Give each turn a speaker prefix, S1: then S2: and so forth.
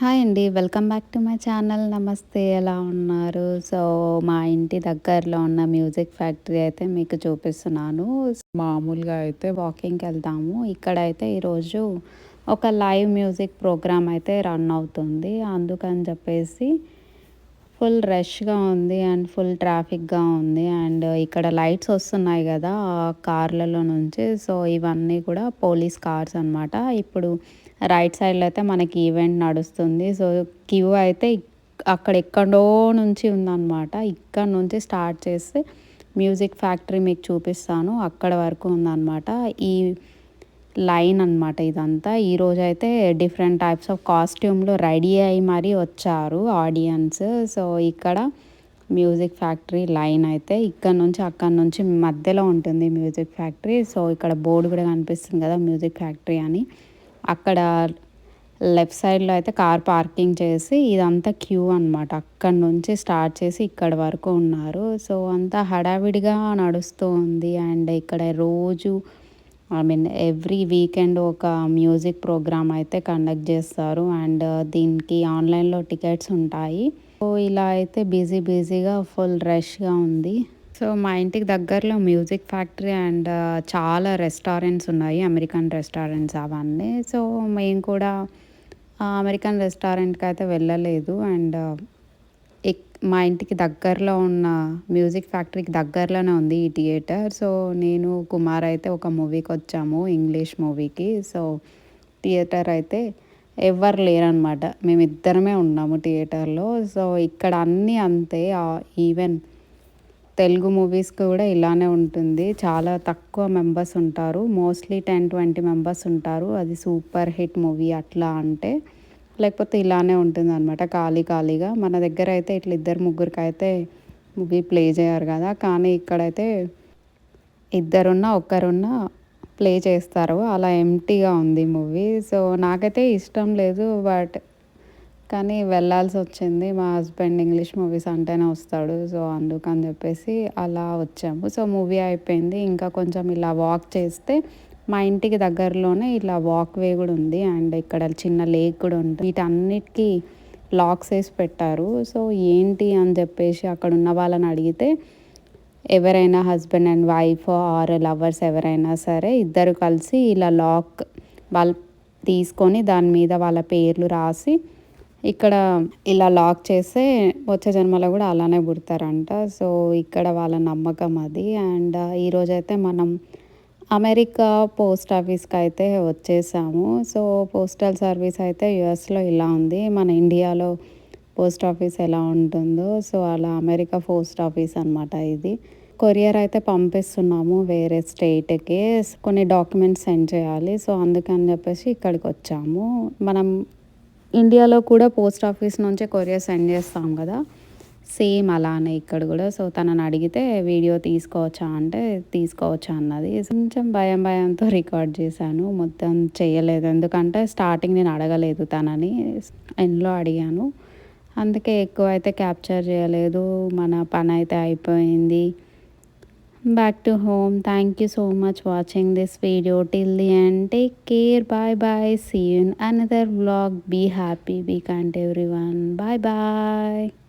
S1: Hi అండి. Welcome back to my channel. నమస్తే. ఎలా ఉన్నారు? సో మా ఇంటి దగ్గరలో ఉన్న మ్యూజిక్ ఫ్యాక్టరీ అయితే మీకు చూపిస్తున్నాను. మామూలుగా అయితే వాకింగ్కి వెళ్తాము. ఇక్కడైతే ఈరోజు ఒక లైవ్ మ్యూజిక్ ప్రోగ్రామ్ అయితే రన్ అవుతుంది. అందుకని చెప్పేసి ఫుల్ రష్గా ఉంది అండ్ ఫుల్ ట్రాఫిక్గా ఉంది. అండ్ ఇక్కడ లైట్స్ వస్తున్నాయి కదా కార్లలో నుంచి. సో ఇవన్నీ కూడా పోలీస్ కార్స్ అనమాట ఇప్పుడు రైట్ సైడ్లో అయితే మనకి ఈవెంట్ నడుస్తుంది. సో క్యూ అయితే అక్కడ ఎక్కడో నుంచి ఉందన్నమాట. ఇక్కడ నుంచి స్టార్ట్ చేస్తే మ్యూజిక్ ఫ్యాక్టరీ మీకు చూపిస్తాను. అక్కడ వరకు ఉందన్నమాట. ఈ లైన్ అనమాట ఇదంతా. ఈరోజు అయితే డిఫరెంట్ టైప్స్ ఆఫ్ కాస్ట్యూమ్లో రెడీ అయి మరీ వచ్చారు ఆడియన్స్. సో ఇక్కడ మ్యూజిక్ ఫ్యాక్టరీ లైన్ అయితే ఇక్కడ నుంచి అక్కడ నుంచి మధ్యలో ఉంటుంది మ్యూజిక్ ఫ్యాక్టరీ. సో ఇక్కడ బోర్డు కూడా కనిపిస్తుంది కదా మ్యూజిక్ ఫ్యాక్టరీ అని. అక్కడ లెఫ్ట్ సైడ్లో అయితే కార్ పార్కింగ్ చేసి ఇదంతా క్యూ అనమాట అక్కడి నుంచి స్టార్ట్ చేసి ఇక్కడ వరకు ఉన్నారు. సో అంతా హడావిడిగా నడుస్తూ ఉంది. అండ్ ఇక్కడ రోజు ఐ మీన్ ఎవ్రీ వీకెండ్ ఒక మ్యూజిక్ ప్రోగ్రామ్ అయితే కండక్ట్ చేస్తారు. అండ్ దీనికి ఆన్లైన్లో టికెట్స్ ఉంటాయి. సో ఇలా అయితే బిజీ బిజీగా ఫుల్ రష్గా ఉంది. సో మా ఇంటికి దగ్గరలో మ్యూజిక్ ఫ్యాక్టరీ అండ్ చాలా రెస్టారెంట్స్ ఉన్నాయి. అమెరికన్ రెస్టారెంట్స్ అవన్నీ. సో మేము కూడా అమెరికన్ రెస్టారెంట్కి అయితే వెళ్ళలేదు. అండ్ మా ఇంటికి దగ్గరలో ఉన్న మ్యూజిక్ ఫ్యాక్టరీకి దగ్గరలోనే ఉంది ఈ థియేటర్. సో నేను కుమార్ అయితే ఒక మూవీకి వచ్చాము ఇంగ్లీష్ మూవీకి. సో థియేటర్ అయితే ఎవరు లేరనమాట మేమిద్దరమే ఉన్నాము థియేటర్లో. సో ఇక్కడ అన్నీ అంతే ఈవెన్ తెలుగు మూవీస్ కూడా ఇలానే ఉంటుంది. చాలా తక్కువ మెంబర్స్ ఉంటారు. మోస్ట్లీ టెన్ ట్వంటీ మెంబర్స్ ఉంటారు. అది సూపర్ హిట్ మూవీ అట్లా అంటే. లేకపోతే ఇలానే ఉంటుంది అనమాట ఖాళీ ఖాళీగా. మన దగ్గర అయితే ఇట్లా ఇద్దరు ముగ్గురికి అయితే మూవీ ప్లే చేయరు కదా. కానీ ఇక్కడైతే ఇద్దరున్నా ఒక్కరున్నా ప్లే చేస్తారు. అలా ఎంటీగా ఉంది మూవీ సో నాకైతే ఇష్టం లేదు బట్ కానీ వెళ్ళాల్సి వచ్చింది. మా హస్బెండ్ ఇంగ్లీష్ మూవీస్ అంటేనే వస్తాడు. సో అందుకని చెప్పేసి అలా వచ్చాము. సో మూవీ అయిపోయింది. ఇంకా కొంచెం ఇలా వాక్ చేస్తే మా ఇంటికి దగ్గరలోనే ఇలా వాక్ వే కూడా ఉంది. అండ్ ఇక్కడ చిన్న లేక్ కూడా ఉంది వీటన్నిటికీ లాక్స్ వేసి పెట్టారు. సో ఏంటి అని చెప్పేసి అక్కడ ఉన్న వాళ్ళని అడిగితే ఎవరైనా husband and wife or lovers ఎవరైనా సరే ఇద్దరు కలిసి ఇలా లాక్ వాళ్ళు తీసుకొని దాని మీద వాళ్ళ పేర్లు రాసి ఇక్కడ ఇలా లాక్ చేస్తే వచ్చే జన్మలో కూడా అలానే పుడతారంట. సో ఇక్కడ వాళ్ళ నమ్మకం అది. అండ్ ఈరోజైతే మనం అమెరికా పోస్ట్ ఆఫీస్కి అయితే వచ్చేసాము. సో పోస్టల్ సర్వీస్ అయితే యుఎస్లో ఇలా ఉంది. మన ఇండియాలో పోస్ట్ ఆఫీస్ ఎలా ఉంటుందో సో అలా అమెరికా పోస్ట్ ఆఫీస్ అనమాట ఇది. కొరియర్ అయితే పంపిస్తున్నాము వేరే స్టేట్కి. కొన్ని డాక్యుమెంట్స్ సెండ్ చేయాలి. సో అందుకని చెప్పేసి ఇక్కడికి వచ్చాము మనం ఇండియాలో కూడా పోస్ట్ ఆఫీస్ నుంచే కొరియర్ సెండ్ చేస్తాం కదా. సేమ్ అలానే ఇక్కడ కూడా. సో తనని అడిగితే వీడియో తీసుకోవచ్చా అంటే తీసుకోవచ్చా అన్నది. కొంచెం భయం భయంతో రికార్డ్ చేశాను. మొత్తం చేయలేదు. ఎందుకంటే స్టార్టింగ్ నేను అడగలేదు తనని. ఎండ్లో అడిగాను. అందుకే ఎక్కువ అయితే క్యాప్చర్ చేయలేదు. మన పని అయితే అయిపోయింది. back to home. Thank you so much watching this video till the end. Take care. Bye bye. See you in another vlog. Be happy. Be kind everyone. Bye bye.